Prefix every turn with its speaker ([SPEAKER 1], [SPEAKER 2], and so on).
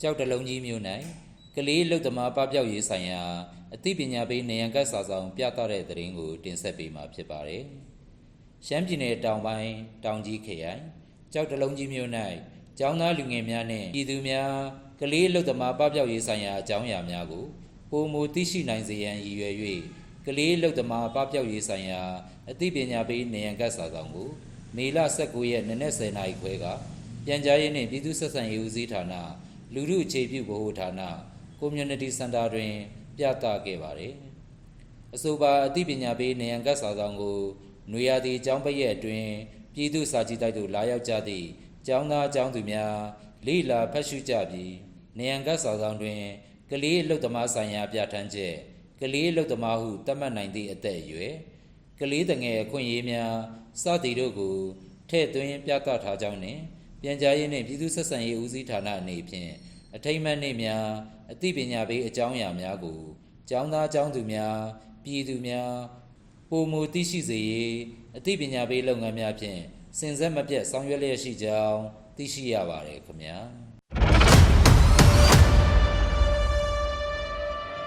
[SPEAKER 1] ကြောက်တလုံးကြီးမြို့၌ကလေးလုတ်သမားပပျောက်ရေးဆိုင်ရာအသိပညာပေးနေရန်ကတ်စာဆောင်ပြသတဲ့သတင်းကိုတင်ဆက်ပေးမှာဖြစ်ပါတယ်။ရှမ်းပြည်နယ်တောင်ပိုင်းတောင်ကြီးခရိုင်ကြောက်တလုံးကြီးမြို့၌ကျောင်းသားလူငယ်များနှင့်ပြည်သူများကလေးလုတ်သမားပပျောက်ရေးဆိုင်ရာအကြောင်းအရာများကိုပုံမူသိရှိနိုင်စေရန်ရည်ရွယ်၍ကလေးလုတ်သမားပပျောက်ရေးဆိုင်ရာအသိပညာပေးနေရန်ကတ်စာဆောင်ကိုမေလ19ရက်နေ့နက်10:00နာရီခွဲကပြန်ကြားရေးနှင့်ပြည်သူ့ဆက်ဆံရေးဦးစီးဌာန လူမှုအခြေပြုဗဟိုဌာန Community Center တွင် ပြသခဲ့ပါတယ်။အဆိုပါအသိပညာပေးနေရန်ကတ်စာဆောင်ကိုနွေရာသီကျောင်းပရက်အတွင်းပြည်သူစာကြည့်တိုက်သို့လာရောက်ကြသည့်ကျောင်းသားကျောင်းသူများလိလာဖတ်ရှုကြပြီးနေရန်ကတ်စာဆောင်တွင်ကလေးအလုတ်သမားဆိုင်ရာပြဋ္ဌာန်းချက်ကလေးအလုတ်သမားဟုသတ်မှတ်နိုင်သည့်အသက်အရွယ်ကလေးတငယ်အခွင့်အရေးများစသည်တို့ကိုထည့်သွင်းပြသထားကြောင်းနှင့် ပြန်ကြားရေးနှင့်ပြည်သူ့ဆက်ဆံရေးဦးစီးဌာနအနေဖြင့်အထိမ့်မှတ်နှင့်များအသိပညာပေးအကြောင်းအရာများကိုကျောင်းသားကျောင်းသူများပြည်သူများပုံမူသိရှိစေရေးအသိပညာပေးလုပ်ငန်းများဖြင့်စင်ဆက်မပြတ်ဆောင်ရွက်လျက်ရှိကြောင်းသိရှိရပါတယ်ခင်ဗျာ